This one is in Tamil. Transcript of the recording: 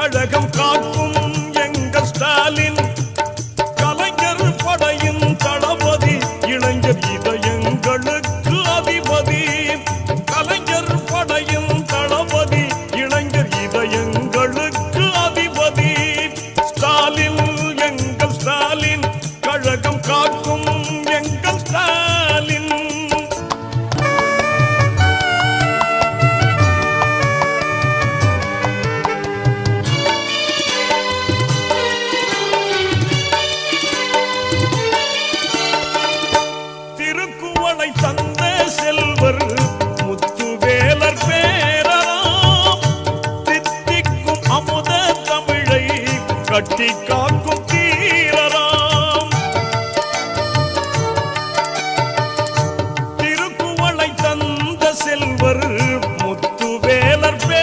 கழகம் காக்கும் எங்கள் ஸ்டாலின். கலைஞர் படையின் தளபதி இளைஞர் இதயங்களுக்கு அதிபதி. கலைஞர் படையின் தளபதி இளைஞர் இதயங்களுக்கு திருக்குவளை தந்த செல்வர் முத்துவேலர் பேரராம் தித்திக்கும் அமுத தமிழை கட்டி காக்கும்